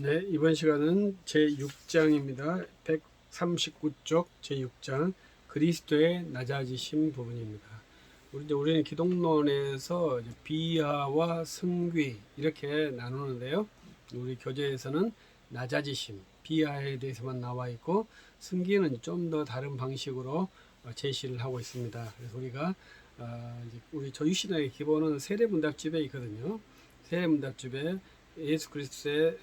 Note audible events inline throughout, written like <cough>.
네, 이번 시간은 제6장입니다. 139쪽 제6장 그리스도의 낮아지심 부분입니다. 우리 이제 우리는 기독론에서 비하와 승귀 이렇게 나누는데요. 우리 교재에서는 낮아지심, 비하에 대해서만 나와 있고 승기는 좀 더 다른 방식으로 어, 제시를 하고 있습니다. 그래서 우리가 어, 우리 저유신학의 기본은 세례문답집에 있거든요. 세례문답집에 예수 그리스도의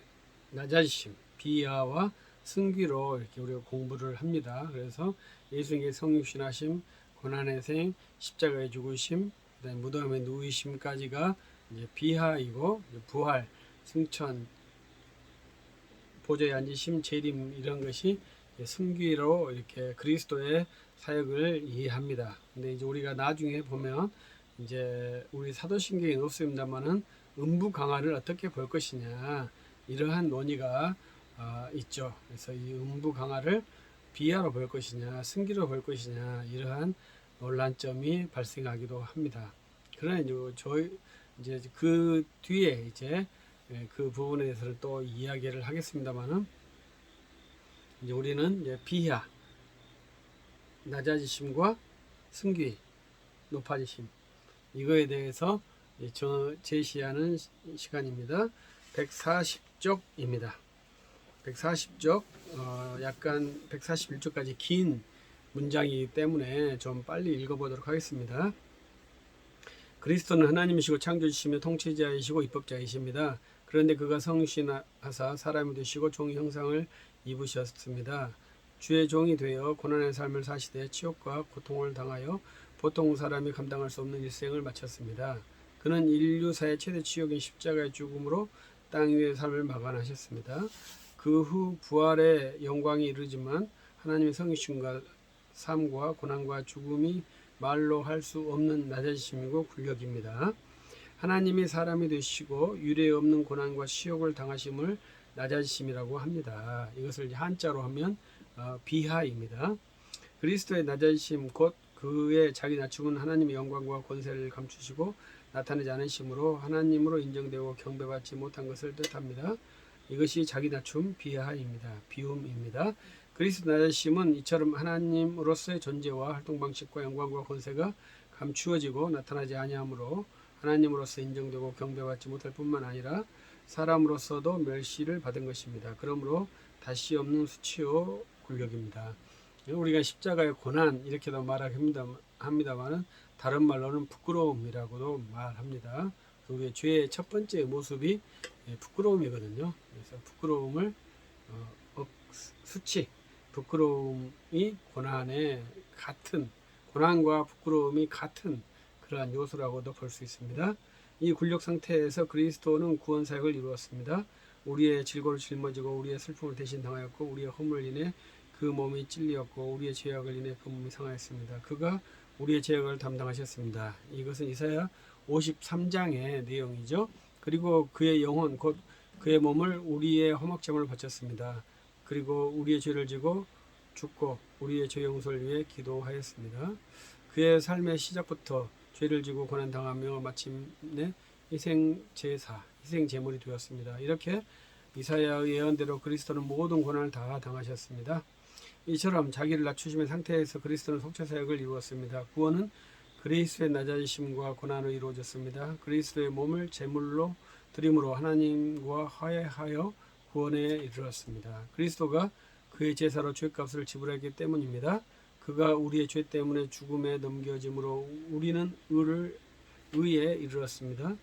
낮아지심, 비하와 승귀로 이렇게 우리가 공부를 합니다. 그래서 예수님의 성육신하심, 고난의 생, 십자가의 죽으심, 그다음에 무덤에 누이심까지가 이제 비하이고 이제 부활, 승천, 보좌에 앉으심, 재림 이런 것이 승귀로 이렇게 그리스도의 사역을 이해합니다. 근데 이제 우리가 나중에 보면 이제 우리 사도신경에 없습니다만은 음부 강화를 어떻게 볼 것이냐 이러한 논의가 아, 있죠. 그래서 이 음부 강화를 비하로 볼 것이냐, 승기로 볼 것이냐 이러한 논란점이 발생하기도 합니다. 그러나 이제 저희 이제 그 뒤에 이제 예, 그 부분에 대해서는 또 이야기를 하겠습니다만은 이제 우리는 이제 비하, 낮아지심과 승기, 높아지심 이거에 대해서 저 제시하는 시- 시간입니다. 140 쪽입니다. 140쪽 어, 약간 141쪽까지 긴 문장이기 때문에 좀 빨리 읽어보도록 하겠습니다. 그리스도는 하나님이시고 창조주시며 통치자이시고 입법자이십니다. 그런데 그가 성신하사 사람이 되시고 종의 형상을 입으셨습니다. 주의 종이 되어 고난의 삶을 사시되 치욕과 고통을 당하여 보통 사람이 감당할 수 없는 일생을 마쳤습니다. 그는 인류사의 최대 치욕인 십자가의 죽음으로 땅 위의 삶을 마감하셨습니다. 그 후 부활의 영광이 이르지만 하나님의 성이심과 삶과 고난과 죽음이 말로 할 수 없는 낮아지심이고 굴력입니다. 하나님이 사람이 되시고 유례 없는 고난과 시욕을 당하심을 낮아지심이라고 합니다. 이것을 한자로 하면 어, 비하입니다. 그리스도의 낮아지심 곧 그의 자기 낮춤은 하나님의 영광과 권세를 감추시고 나타내지 않으심으로 하나님으로 인정되고 경배받지 못한 것을 뜻합니다. 이것이 자기 낮춤 비하입니다. 비움입니다. 그리스도 낮아지심은 이처럼 하나님으로서의 존재와 활동 방식과 영광과 권세가 감추어지고 나타나지 아니하므로 하나님으로서 인정되고 경배받지 못할 뿐만 아니라 사람으로서도 멸시를 받은 것입니다. 그러므로 다시 없는 수치요 굴력입니다. 우리가 십자가의 고난 이렇게도 말합니다. 합니다만은 다른 말로는 부끄러움이라고도 말합니다. 우리의 죄의 첫 번째 모습이 예, 부끄러움이거든요. 그래서 부끄러움을 어, 억, 수치, 부끄러움이 고난의 같은 고난과 부끄러움이 같은 그러한 요소라고도 볼 수 있습니다. 이 굴욕 상태에서 그리스도는 구원 사역을 이루었습니다. 우리의 질고를 짊어지고 우리의 슬픔을 대신 당하였고 우리의 허물을 인해 그 몸이 찔리었고 우리의 죄악을 인해 그 몸이 상하였습니다. 그가 우리의 죄악을 담당하셨습니다. 이것은 이사야 53장의 내용이죠. 그리고 그의 영혼 곧 그의 몸을 우리의 허mak점을 바쳤습니다. 그리고 우리의 죄를 지고 죽고 우리의 죄 용서를 위해 기도하였습니다. 그의 삶의 시작부터 죄를 지고 고난 당하며 마침내 희생 제사, 희생 제물이 되었습니다. 이렇게 이사야의 예언대로 그리스도는 모든 고난을 다 당하셨습니다. 이처럼 자기를 낮추심의 상태에서 그리스도는 속죄 사역을 이루었습니다. 구원은 그리스도의 낮아지심과 고난으로 이루어졌습니다. 그리스도의 몸을 제물로 드림으로 하나님과 화해하여 구원에 이르렀습니다. 그리스도가 그의 제사로 죄값을 지불했기 때문입니다. 그가 우리의 죄 때문에 죽음에 넘겨짐으로 우리는 의를 의에 이르렀습니다.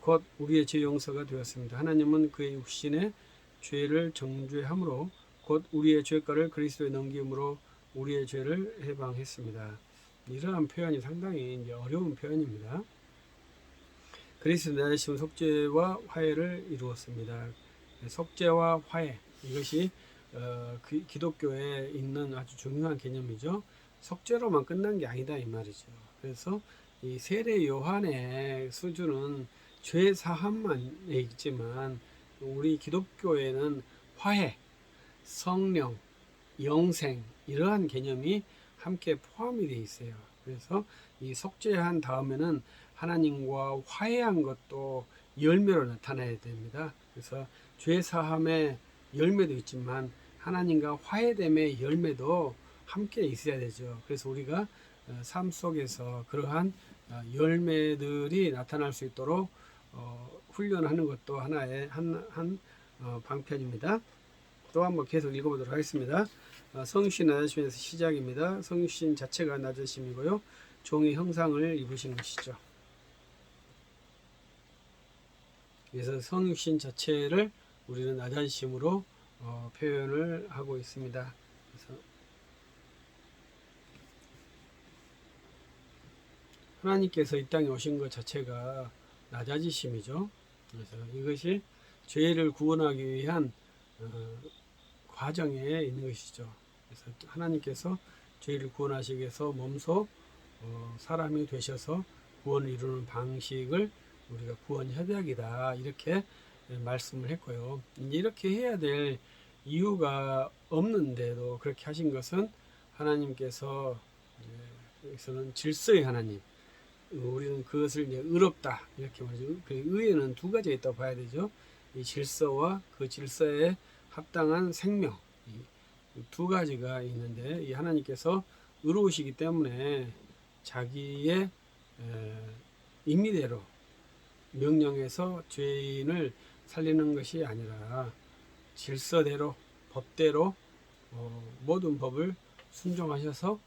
곧 우리의 죄 용서가 되었습니다. 하나님은 그의 육신의 죄를 정죄함으로 곧 우리의 죄가를 그리스도에 넘김으로 우리의 죄를 해방했습니다. 이러한 표현이 상당히 이제 어려운 표현입니다. 그리스도 내리심 속죄와 화해를 이루었습니다. 속죄와 화해 이것이 어, 그 기독교에 있는 아주 중요한 개념이죠. 속죄로만 끝난 게 아니다 이 말이죠. 그래서 이 세례 요한의 수준은 죄 사함만 있지만 우리 기독교에는 화해, 성령, 영생 이러한 개념이 함께 포함이 되어 있어요. 그래서 이 속죄한 다음에는 하나님과 화해한 것도 열매로 나타나야 됩니다. 그래서 죄 사함의 열매도 있지만 하나님과 화해됨의 열매도 함께 있어야 되죠. 그래서 우리가 어, 삶 속에서 그러한 어, 열매들이 나타날 수 있도록 어, 훈련하는 것도 하나의 한, 한 어, 방편입니다. 또 한번 계속 읽어보도록 하겠습니다. 어, 성신 낮으심에서 시작입니다. 성신 자체가 낮으심이고요. 종의 형상을 입으신 것이죠. 그래서 성육신 자체를 우리는 낮아지심으로 어, 표현을 하고 있습니다. 그래서 하나님께서 이 땅에 오신 것 자체가 낮아지심이죠. 그래서 이것이 죄를 구원하기 위한 어, 과정에 있는 것이죠. 그래서 하나님께서 죄를 구원하시기 위해서 몸소 어, 사람이 되셔서 구원을 이루는 방식을 우리가 구원 협약이다 이렇게 말씀을 했고요. 이렇게 해야 될 이유가 없는데도 그렇게 하신 것은 하나님께서 이제 여기서는 질서의 하나님, 우리는 그것을 이제 의롭다 이렇게 말하죠. 그 의에는 두 가지가 있다고 봐야 되죠. 이 질서와 그 질서에 합당한 생명 이두 가지가 있는데 이 하나님께서 의로우시기 때문에 자기의 에, 임의대로 명령해서 죄인을 살리는 것이 아니라 질서대로 법대로 어, 모든 법을 순종하셔서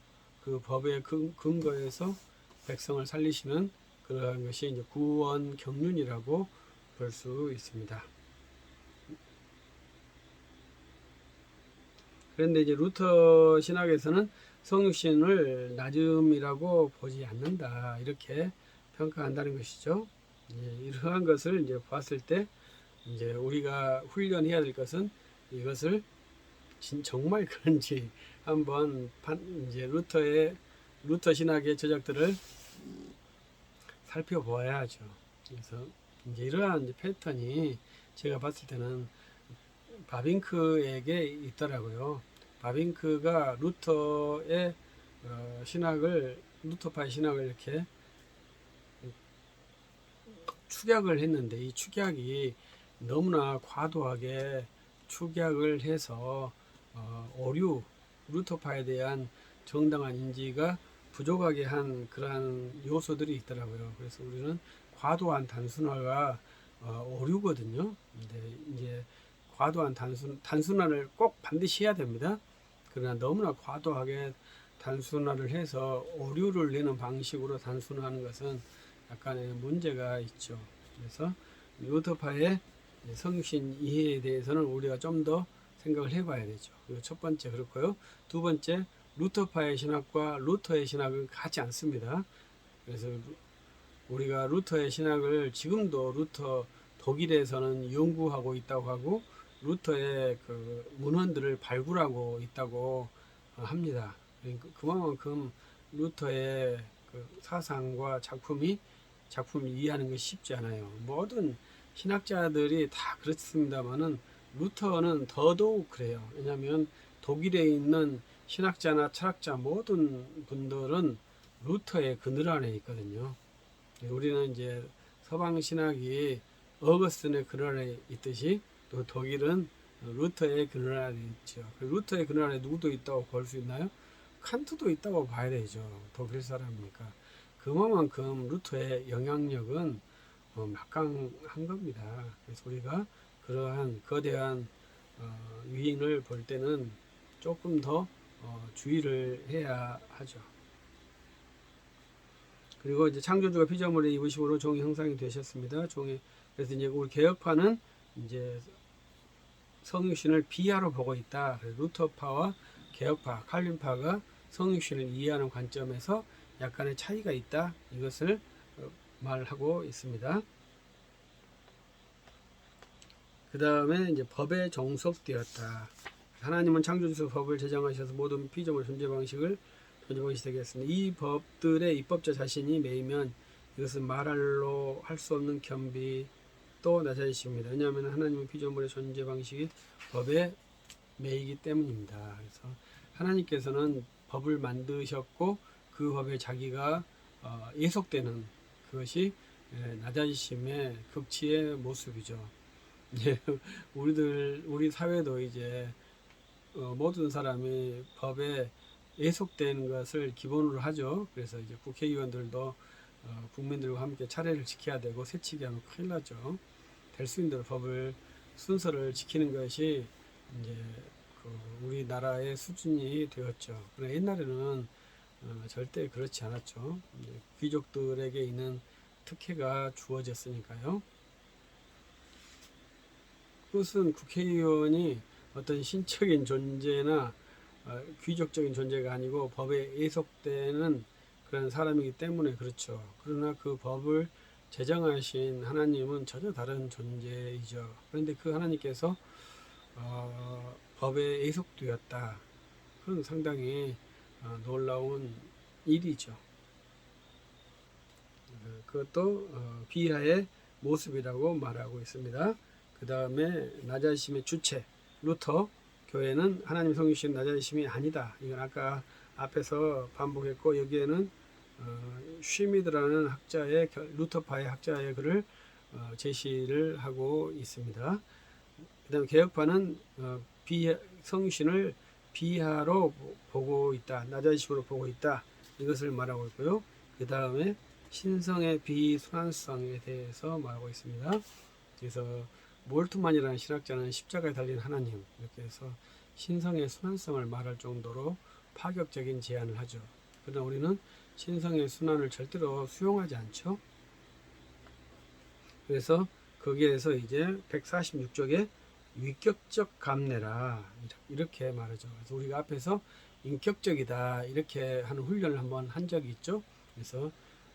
그 법의 근- 근거에서 백성을 살리시는 그러한 것이 이제 구원 경륜이라고 볼 수 있습니다. 그런데 이제 루터 신학에서는 성육신을 낮음이라고 보지 않는다 이렇게 평가한다는 것이죠. 예, 이러한 것을 이제 봤을 때 이제 우리가 훈련해야 될 것은 이것을 진 정말 그런지 한번 판, 이제 루터의 루터 신학의 저작들을 살펴보아야 하죠. 그래서 이제 이러한 이제 패턴이 제가 봤을 때는 바빙크에게 있더라고요. 바빙크가 루터의 어, 신학을 루터파의 신학을 이렇게 축약을 했는데 이 축약이 너무나 과도하게 축약을 해서 어, 오류 루터파에 대한 정당한 인지가 부족하게 한 그러한 요소들이 있더라고요. 그래서 우리는 과도한 단순화가 어, 오류거든요. 근데 이제 과도한 단순 단순화를 꼭 반드시 해야 됩니다. 그러나 너무나 과도하게 단순화를 해서 오류를 내는 방식으로 단순화하는 것은 약간의 문제가 있죠. 그래서 루터파의 성신 이해에 대해서는 우리가 좀 더 생각을 해봐야 되죠. 첫 번째 그렇고요. 두 번째 루터파의 신학과 루터의 신학은 같지 않습니다. 그래서 우리가 루터의 신학을 지금도 루터 독일에서는 연구하고 있다고 하고 루터의 그 문헌들을 발굴하고 있다고 합니다. 그러니까 그만큼 루터의 그 사상과 작품이 작품을 이해하는 것이 쉽지 않아요. 모든 신학자들이 다 그렇습니다만은 루터는 더더욱 그래요. 왜냐하면 독일에 있는 신학자나 철학자 모든 분들은 루터의 그늘 안에 있거든요. 우리는 이제 서방 신학이 어거스틴의 그늘 안에 있듯이 또 독일은 루터의 그늘 안에 있죠. 그 루터의 그늘 안에 누구도 있다고 볼 수 있나요? 칸트도 있다고 봐야 되죠. 독일 사람이니까. 그만큼 루터의 영향력은 어, 막강한 겁니다. 그래서 우리가 그러한 거대한 어, 위인을 볼 때는 조금 더 어, 주의를 해야 하죠. 그리고 이제 창조주가 피조물의 입으심으로 종이 형상이 되셨습니다. 종이 그래서 이제 우리 개혁파는 이제 성육신을 비하로 보고 있다. 루터파와 개혁파, 칼빈파가 성육신을 이해하는 관점에서 약간의 차이가 있다. 이것을 어, 말하고 있습니다. 그 다음에 이제 법에 정속되었다. 하나님은 창조주에서 법을 제정하셔서 모든 피조물 존재 방식을 존재 방식이 되게 했습니다. 이 법들의 입법자 자신이 매이면 이것은 말할로 할 수 없는 겸비 또 낮아지십니다. 왜냐하면 하나님은 피조물의 존재 방식이 법에 매이기 때문입니다. 그래서 하나님께서는 법을 만드셨고 그 법에 자기가 어, 예속되는 그것이 예, 낮아지심의 극치의 모습이죠. <laughs> 예, 우리들 우리 사회도 이제 어, 모든 사람이 법에 예속되는 것을 기본으로 하죠. 그래서 이제 국회의원들도 어, 국민들과 함께 차례를 지켜야 되고 새치기 하면 큰일 나죠. 될 수 있는 법을 순서를 지키는 것이 이제 그 우리나라의 수준이 되었죠. 그러나 옛날에는 어, 절대 그렇지 않았죠. 귀족들에게 있는 특혜가 주어졌으니까요. 그것은 국회의원이 어떤 신적인 존재나 어, 귀족적인 존재가 아니고 법에 예속되는 그런 사람이기 때문에 그렇죠. 그러나 그 법을 제정하신 하나님은 전혀 다른 존재이죠. 그런데 그 하나님께서 어, 법에 예속되었다. 그건 상당히 어, 놀라운 일이죠. 어, 그것도 어, 비하의 모습이라고 말하고 있습니다. 그 다음에 낮아지심의 주체 루터 교회는 하나님 성육신 낮아지심이 아니다. 이건 아까 앞에서 반복했고 여기에는 어, 슈미드라는 학자의 결- 루터파의 학자의 글을 어, 제시를 하고 있습니다. 그다음 개혁파는 어, 비 성신을 비하로 보- 보고 있다, 낮아지심으로 보고 있다 이것을 말하고 있고요. 그 다음에 신성의 비순환성에 대해서 말하고 있습니다. 그래서 몰트만이라는 신학자는 십자가에 달린 하나님 이렇게 해서 신성의 순환성을 말할 정도로 파격적인 제안을 하죠. 그러나 우리는 신성의 순환을 절대로 수용하지 않죠. 그래서 거기에서 이제 146쪽에 위격적 감내라 이렇게 말하죠. 그래서 우리가 앞에서 인격적이다 이렇게 하는 훈련을 한번 한 적이 있죠. 그래서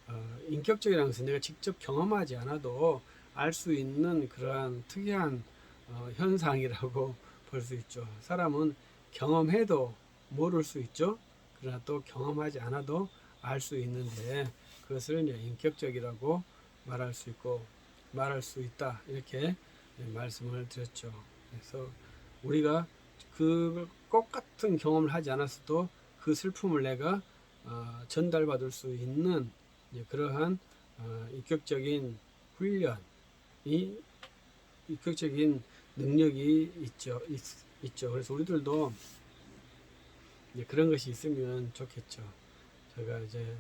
어, 인격적이라는 것은 내가 직접 경험하지 않아도 알 수 있는 그러한 특이한 어, 현상이라고 <laughs> 볼 수 있죠. 사람은 경험해도 모를 수 있죠. 그러나 또 경험하지 않아도 알 수 있는데 그것을 이제 인격적이라고 말할 수 있고 말할 수 있다 이렇게 말씀을 드렸죠. 그래서 우리가 그 똑같은 경험을 하지 않았어도 그 슬픔을 내가 어, 전달받을 수 있는 그러한 어, 인격적인 훈련이 인격적인 능력이 있죠. 있, 있죠. 그래서 우리들도 그런 것이 있으면 좋겠죠. 제가 이제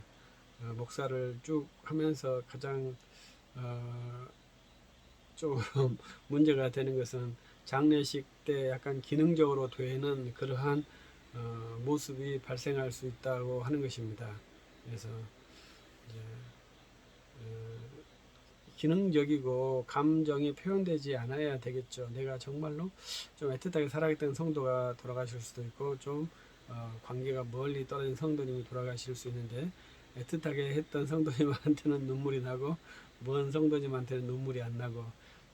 어, 목사를 쭉 하면서 가장 어, 좀 <laughs> 문제가 되는 것은 장례식 때 약간 기능적으로 되는 그러한 어, 모습이 발생할 수 있다고 하는 것입니다. 그래서 이제 어, 기능적이고 감정이 표현되지 않아야 되겠죠. 내가 정말로 좀 애틋하게 살아있던 성도가 돌아가실 수도 있고 좀 어, 관계가 멀리 떨어진 성도님이 돌아가실 수 있는데 애틋하게 했던 성도님한테는 <laughs> 눈물이 나고 먼 성도님한테는 눈물이 안 나고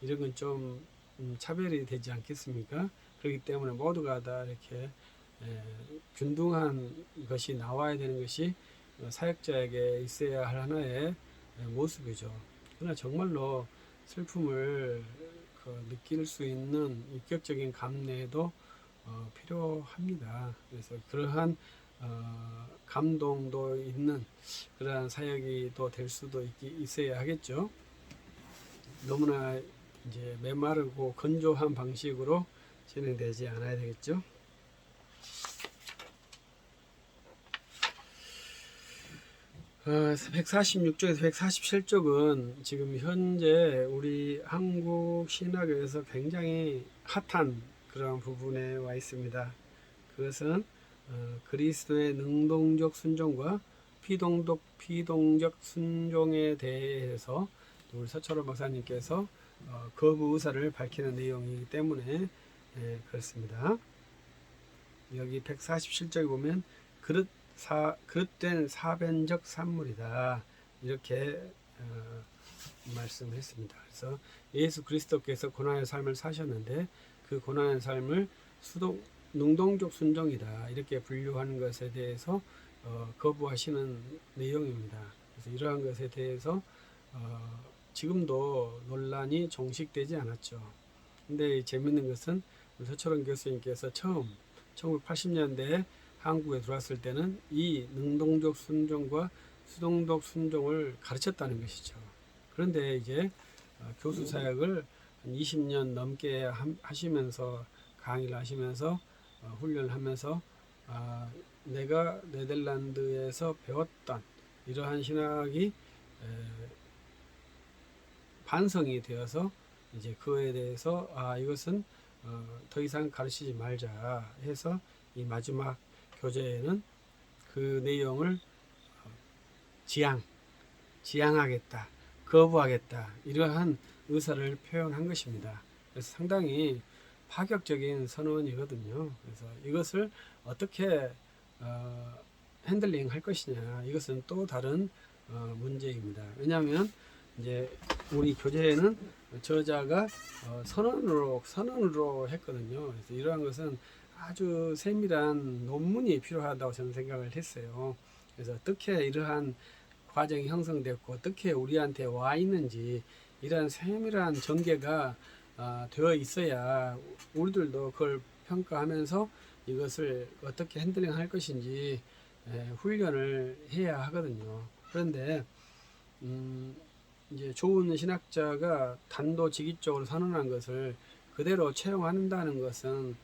이런 건좀 음, 차별이 되지 않겠습니까? 그렇기 때문에 모두가 다 이렇게 에, 균등한 것이 나와야 되는 것이 어, 사역자에게 있어야 할 하나의 에, 모습이죠. 그러나 정말로 슬픔을 그 느낄 수 있는 인격적인 감내도 어, 필요합니다. 그래서 그러한 어, 감동도 있는 그러한 사역이 또 될 수도 있, 있어야 하겠죠. 너무나 이제 메마르고 건조한 방식으로 진행되지 않아야 되겠죠. 어, 146쪽에서 147쪽은 지금 현재 우리 한국 신학에서 굉장히 핫한 그런 부분에 와 있습니다. 그것은 어, 그리스도의 능동적 순종과 피동적 피동적 순종에 대해서 우리 서철호 박사님께서 어, 거부 의사를 밝히는 내용이기 때문에 예, 그렇습니다. 여기 147쪽에 보면 그릇 사 그릇된 사변적 산물이다 이렇게 어, 말씀했습니다. 그래서 예수 그리스도께서 고난의 삶을 사셨는데 그 고난의 삶을 수동 능동적 순종이다 이렇게 분류하는 것에 대해서 어, 거부하시는 내용입니다. 그래서 이러한 것에 대해서 어, 지금도 논란이 종식되지 않았죠. 근데 재밌는 것은 서철원 교수님께서 처음 1980년대에 한국에 들어왔을 때는 이 능동적 순종과 수동적 순종을 가르쳤다는 것이죠. 그런데 이제 어, 교수 사역을 한 20년 넘게 함- 하시면서 강의를 하시면서 어, 훈련을 하면서 아, 내가 네덜란드에서 배웠던 이러한 신학이 에, 반성이 되어서 이제 그에 대해서 아 이것은 어, 더 이상 가르치지 말자 해서 이 마지막 교재에는 그 내용을 어, 지양, 지양하겠다, 거부하겠다 이러한 의사를 표현한 것입니다. 그래서 상당히 파격적인 선언이거든요. 그래서 이것을 어떻게 어, 핸들링 할 것이냐 이것은 또 다른 어, 문제입니다. 왜냐하면 이제 우리 교재에는 저자가 어, 선언으로 선언으로 했거든요. 그래서 이러한 것은 아주 세밀한 논문이 필요하다고 저는 생각을 했어요. 그래서 어떻게 이러한 과정이 형성됐고 어떻게 우리한테 와 있는지 이러한 세밀한 전개가 아, 되어 있어야 우리들도 그걸 평가하면서 이것을 어떻게 핸들링 할 것인지 에, 훈련을 해야 하거든요. 그런데 음, 이제 좋은 신학자가 단도직입적으로 선언한 것을 그대로 채용한다는 것은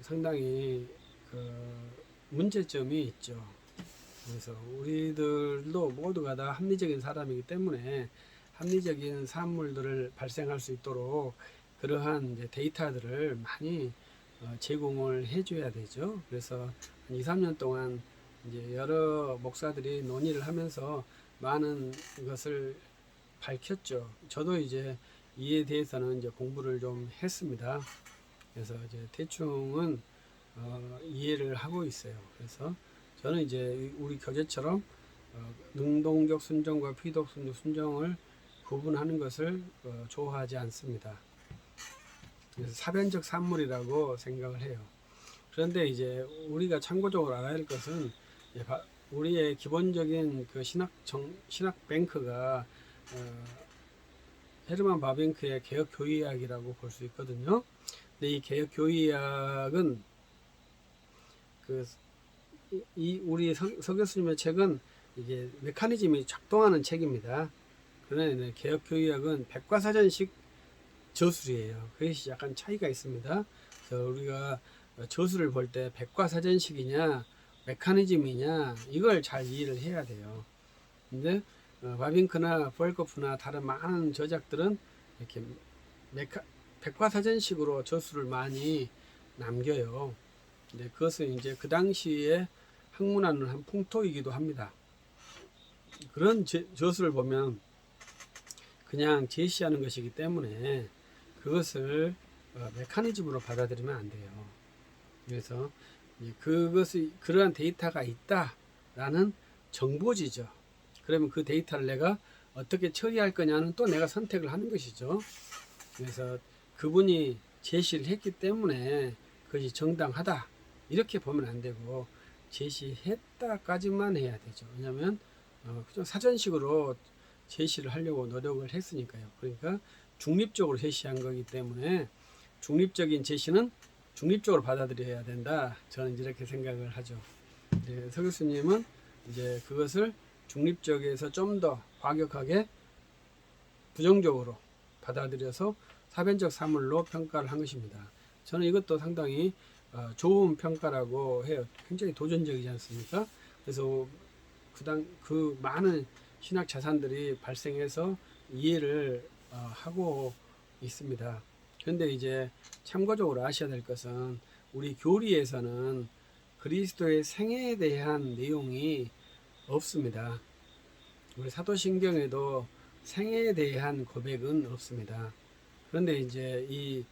상당히 그 문제점이 있죠. 그래서 우리들도 모두가 다 합리적인 사람이기 때문에 합리적인 산물들을 발생할 수 있도록 그러한 데이터들을 많이 어, 제공을 해줘야 되죠. 그래서 한 2, 3년 동안 이제 여러 목사들이 논의를 하면서 많은 것을 밝혔죠. 저도 이제 이에 대해서는 이제 공부를 좀 했습니다. 그래서 이제 대충은 어, 이해를 하고 있어요. 그래서 저는 이제 우리 교재처럼 어, 능동적 순정과 피동적 순정을 구분하는 것을 어, 좋아하지 않습니다. 그래서 사변적 산물이라고 생각을 해요. 그런데 이제 우리가 참고적으로 알아야 할 것은 우리의 기본적인 그 신학 정 신학 뱅크가 어, 헤르만 바빙크의 개혁 교의학이라고 볼 수 있거든요. 근데 이 개혁 교의학은 그 이 우리 서, 서 교수님의 책은 이게 메커니즘이 작동하는 책입니다. 그러나 개혁 교의학은 백과사전식 저술이에요. 그것이 약간 차이가 있습니다. 그래서 우리가 저술을 볼 때 백과사전식이냐 메커니즘이냐 이걸 잘 이해를 해야 돼요. 근데 어, 바빙크나 볼거프나 다른 많은 저작들은 이렇게 메카, 백과사전식으로 저술을 많이 남겨요. 근데 그것은 이제 그 당시에 학문하는 한 풍토이기도 합니다. 그런 제, 저술을 보면 그냥 제시하는 것이기 때문에 그것을 어, 메커니즘으로 받아들이면 안 돼요. 그래서 그것이 그러한 데이터가 있다라는 정보지죠. 그러면 그 데이터를 내가 어떻게 처리할 거냐는 또 내가 선택을 하는 것이죠. 그래서 그분이 제시를 했기 때문에 그것이 정당하다 이렇게 보면 안 되고 제시했다까지만 해야 되죠. 왜냐하면 어, 사전식으로 제시를 하려고 노력을 했으니까요. 그러니까 중립적으로 제시한 거기 때문에 중립적인 제시는 중립적으로 받아들여야 된다. 저는 이렇게 생각을 하죠. 이제 서 교수님은 이제 그것을 중립적에서 좀 더 과격하게 부정적으로 받아들여서 사변적 사물로 평가를 한 것입니다. 저는 이것도 상당히 어, 좋은 평가라고 해요. 굉장히 도전적이지 않습니까? 그래서 그당 그 많은 신학 자산들이 발생해서 이해를 어, 하고 있습니다. 그런데 이제 참고적으로 아셔야 될 것은 우리 교리에서는 그리스도의 생애에 대한 내용이 없습니다. 우리 사도신경에도 생애에 대한 고백은 없습니다. 그런데 이제 이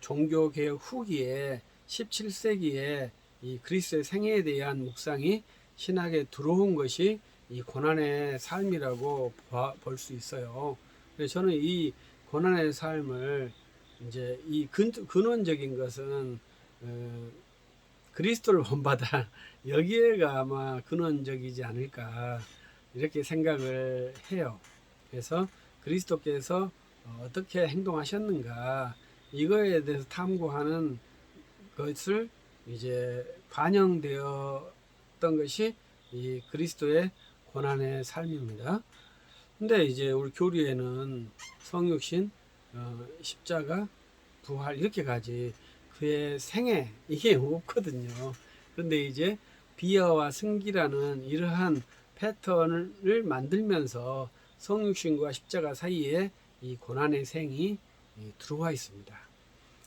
종교개혁 후기에 17세기에 이 그리스도의 생애에 대한 묵상이 신학에 들어온 것이 이 고난의 삶이라고 볼 수 있어요. 그래서 저는 이 고난의 삶을 이제 이 근, 근원적인 것은 어, 그리스도를 본받아 <laughs> 여기에가 아마 근원적이지 않을까 이렇게 생각을 해요. 그래서 그리스도께서 어떻게 행동하셨는가 이거에 대해서 탐구하는 것을 이제 반영되었던 것이 이 그리스도의 고난의 삶입니다. 근데 이제 우리 교리에는 성육신, 어, 십자가, 부활 이렇게 가지 그의 생애 이게 <laughs> 없거든요. 그런데 이제 비하와 승기라는 이러한 패턴을 만들면서 성육신과 십자가 사이에 이 고난의 생이 이 들어와 있습니다.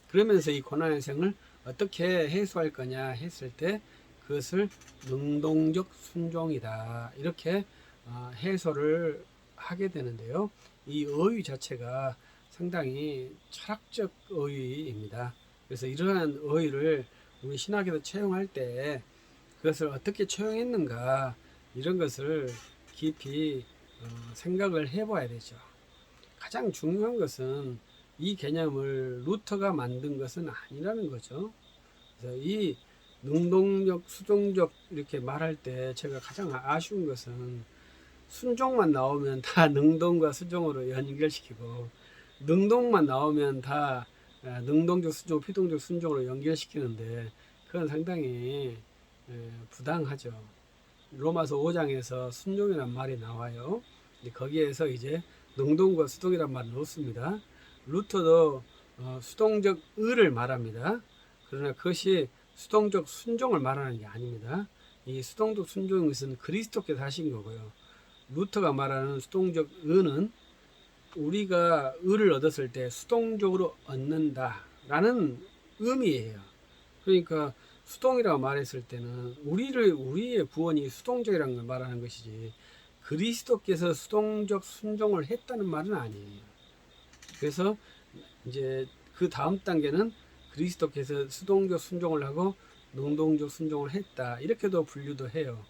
그러면서 이 고난의 생을 어떻게 해소할 거냐 했을 때 그것을 능동적 순종이다 이렇게 어, 해소를 하게 되는데요. 이 어휘 자체가 상당히 철학적 어휘입니다. 그래서 이러한 어휘를 우리 신학에서 채용할 때 그것을 어떻게 채용했는가 이런 것을 깊이 어, 생각을 해봐야 되죠. 가장 중요한 것은 이 개념을 루터가 만든 것은 아니라는 거죠. 그래서 이 능동적, 수동적 이렇게 말할 때 제가 가장 아쉬운 것은 순종만 나오면 다 <laughs> 능동과 수종으로 연결시키고 능동만 나오면 다 아, 능동적 수종, 피동적 순종으로 연결시키는데 그건 상당히 에, 부당하죠. 로마서 5장에서 순종이란 말이 나와요. 거기에서 이제 능동과 수동이란 말을 넣습니다. 루터도 어, 수동적 의를 말합니다. 그러나 그것이 수동적 순종을 말하는 게 아닙니다. 이 수동적 순종인 것은 그리스도께서 하신 거고요. 루터가 말하는 수동적 의는 우리가 의를 얻었을 때 수동적으로 얻는다라는 의미예요. 그러니까 수동이라고 말했을 때는 우리를 우리의 구원이 수동적이라는 걸 말하는 것이지 그리스도께서 수동적 순종을 했다는 말은 아니에요. 그래서 이제 그 다음 단계는 그리스도께서 수동적 순종을 하고 능동적 순종을 했다 이렇게도 분류도 해요.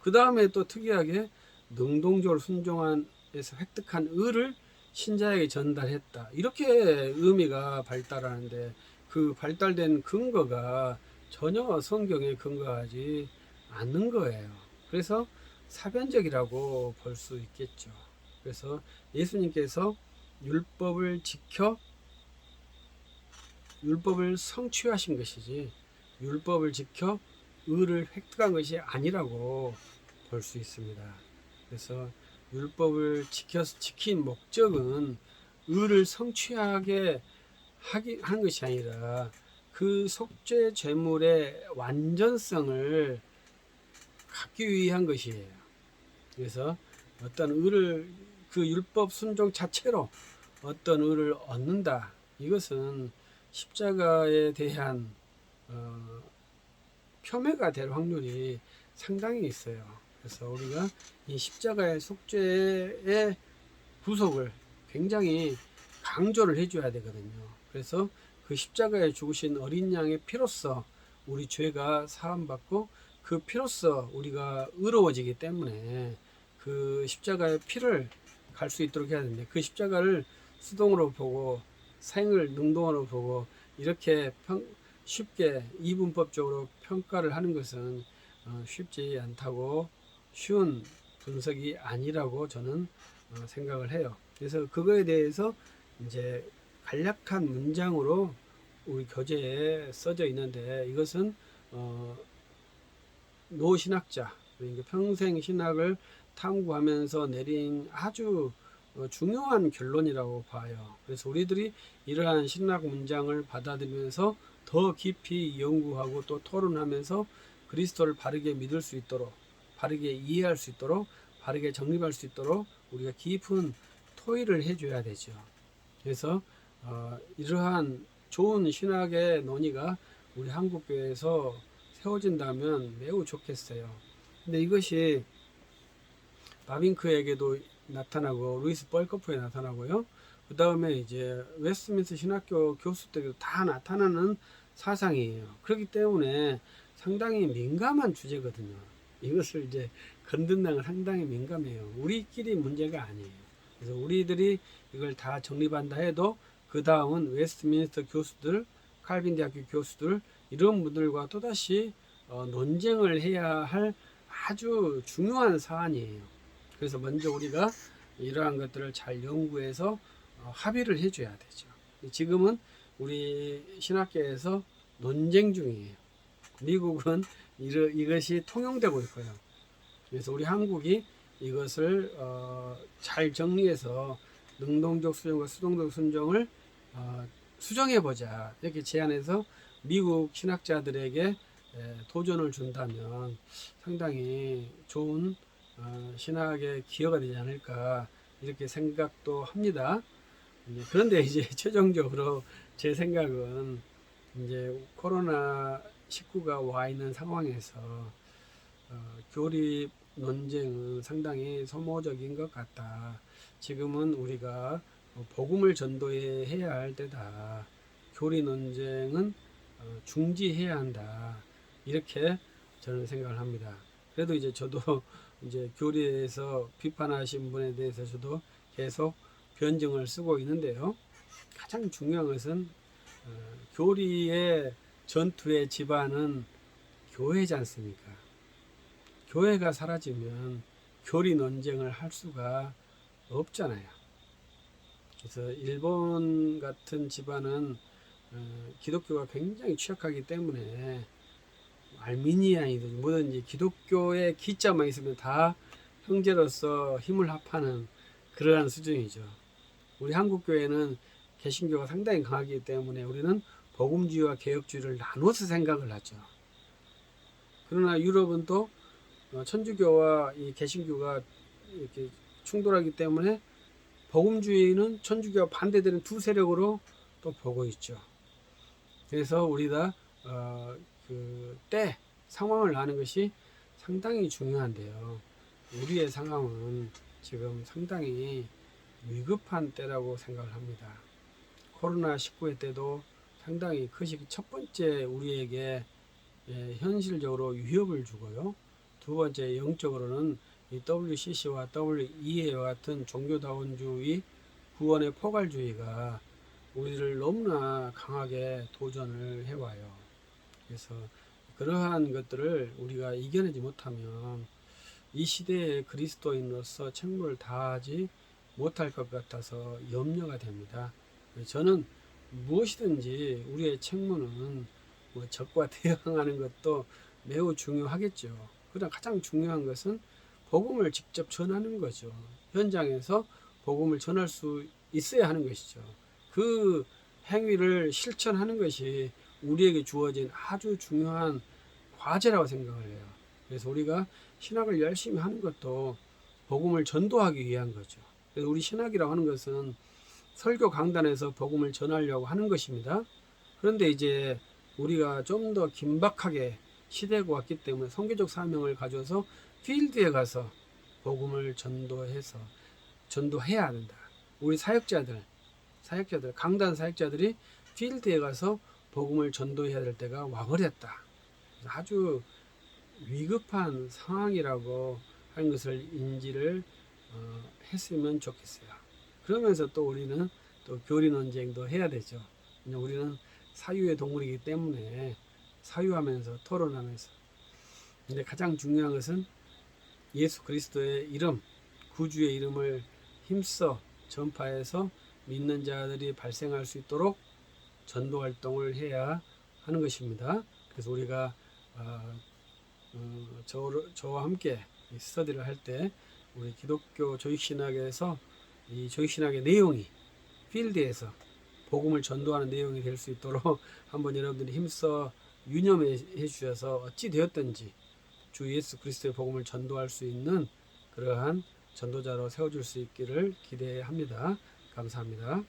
그 다음에 또 특이하게 능동적으로 순종한에서 획득한 의를 신자에게 전달했다 이렇게 의미가 발달하는데 그 발달된 근거가 전혀 성경에 근거하지 않는 거예요. 그래서 사변적이라고 볼 수 있겠죠. 그래서 예수님께서 율법을 지켜 율법을 성취하신 것이지 율법을 지켜 의를 획득한 것이 아니라고 볼 수 있습니다. 그래서 율법을 지켜 지킨 목적은 의를 성취하게 하기 한 것이 아니라 그 속죄 제물의 완전성을 갖기 위한 것이에요. 그래서 어떤 의를 그 율법 순종 자체로 어떤 의를 얻는다. 이것은 십자가에 대한 어, 표매가 될 확률이 상당히 있어요. 그래서 우리가 이 십자가의 속죄의 구속을 굉장히 강조를 해줘야 되거든요. 그래서 그 십자가에 죽으신 어린 양의 피로써 우리 죄가 사함받고 그 피로써 우리가 의로워지기 때문에 그 십자가의 피를 갈 수 있도록 해야 되는데 그 십자가를 수동으로 보고 생을 능동으로 보고 이렇게 평, 쉽게 이분법적으로 평가를 하는 것은 어, 쉽지 않다고 쉬운 분석이 아니라고 저는 어, 생각을 해요. 그래서 그거에 대해서 이제 간략한 문장으로 우리 교재에 써져 있는데 이것은 어, 노신학자 그러니까 평생 신학을 탐구하면서 내린 아주 어, 중요한 결론이라고 봐요. 그래서 우리들이 이러한 신학 문장을 받아들이면서 더 깊이 연구하고 또 토론하면서 그리스도를 바르게 믿을 수 있도록 바르게 이해할 수 있도록 바르게 정립할 수 있도록 우리가 깊은 토의를 해줘야 되죠. 그래서 어, 이러한 좋은 신학의 논의가 우리 한국 교회에서 세워진다면 매우 좋겠어요. 근데 이것이 바빙크에게도 나타나고 루이스 뻘커프에 나타나고요. 그 다음에 이제 웨스트민스 신학교 교수들에게도 다 나타나는 사상이에요. 그렇기 때문에 상당히 민감한 주제거든요. 이것을 이제 건든다는 상당히 민감해요. 우리끼리 문제가 아니에요. 그래서 우리들이 이걸 다 정립한다 해도 그 다음은 웨스트민스터 교수들, 칼빈 대학교 교수들 이런 분들과 또다시 어, 논쟁을 해야 할 아주 중요한 사안이에요. 그래서 먼저 우리가 이러한 것들을 잘 연구해서 어, 합의를 해줘야 되죠. 지금은 우리 신학계에서 논쟁 중이에요. 미국은 이러, 이것이 통용되고 있고요. 그래서 우리 한국이 이것을 어, 잘 정리해서 능동적 수정과 수동적 순정을 어, 수정해 보자 이렇게 제안해서 미국 신학자들에게 에, 도전을 준다면 상당히 좋은 어, 신학의 기여가 되지 않을까 이렇게 생각도 합니다. 그런데 이제 <laughs> 최종적으로 제 생각은 이제 코로나 19가 와 있는 상황에서 어, 교립 논쟁은 상당히 소모적인 것 같다. 지금은 우리가 어, 복음을 전도해야 할 때다. 교리 논쟁은 어, 중지해야 한다. 이렇게 저는 생각을 합니다. 그래도 이제 저도 <laughs> 이제 교리에서 비판하신 분에 대해서 저도 계속 변증을 쓰고 있는데요. 가장 중요한 것은 어, 교리의 전투의 기반은 교회지 않습니까? 교회가 사라지면 교리 논쟁을 할 수가 없잖아요. 그래서 일본 같은 집안은 어, 기독교가 굉장히 취약하기 때문에 알미니안이든 뭐든지 기독교의 기자만 있으면 다 형제로서 힘을 합하는 그러한 수준이죠. 우리 한국 교회는 개신교가 상당히 강하기 때문에 우리는 복음주의와 개혁주의를 나눠서 생각을 하죠. 그러나 유럽은 또 어, 천주교와 이 개신교가 이렇게 충돌하기 때문에 복음주의는 천주교와 반대되는 두 세력으로 또 보고 있죠. 그래서 우리가 어, 그 때 상황을 아는 것이 상당히 중요한데요. 우리의 상황은 지금 상당히 위급한 때라고 생각을 합니다. 코로나 19의 때도 상당히 그것이 첫 번째 우리에게 예, 현실적으로 위협을 주고요. 두 번째 영적으로는 이 WCC와 WEA와 같은 종교다원주의 구원의 포괄주의가 우리를 너무나 강하게 도전을 해와요. 그래서 그러한 것들을 우리가 이겨내지 못하면 이 시대의 그리스도인으로서 책무를 다하지 못할 것 같아서 염려가 됩니다. 저는 무엇이든지 우리의 책무는 뭐 적과 <laughs> 대응하는 것도 매우 중요하겠죠. 그러나 가장 중요한 것은 복음을 직접 전하는 거죠. 현장에서 복음을 전할 수 있어야 하는 것이죠. 그 행위를 실천하는 것이 우리에게 주어진 아주 중요한 과제라고 생각을 해요. 그래서 우리가 신학을 열심히 하는 것도 복음을 전도하기 위한 거죠. 그래서 우리 신학이라고 하는 것은 설교 강단에서 복음을 전하려고 하는 것입니다. 그런데 이제 우리가 좀 더 긴박하게 시대가 왔기 때문에 선교적 사명을 가져서 필드에 가서 복음을 전도해서 전도해야 한다. 우리 사역자들, 사역자들, 강단 사역자들이 필드에 가서 복음을 전도해야 될 때가 와버렸다. 아주 위급한 상황이라고 하는 것을 인지를 어, 했으면 좋겠어요. 그러면서 또 우리는 또 교리 논쟁도 해야 되죠. 우리는 사유의 동물이기 때문에 사유하면서 토론하면서. 근데 가장 중요한 것은 예수 그리스도의 이름, 구주의 이름을 힘써 전파해서 믿는 자들이 발생할 수 있도록 전도 활동을 해야 하는 것입니다. 그래서 우리가 어, 어, 저, 저와 함께 이 스터디를 할 때 우리 기독교 조익신학에서 이 조익신학의 내용이 필드에서 복음을 전도하는 내용이 될 수 있도록 <laughs> 한번 여러분들이 힘써 유념해 주셔서 어찌 되었든지 주 예수 그리스도의 복음을 전도할 수 있는 그러한 전도자로 세워줄 수 있기를 기대합니다. 감사합니다.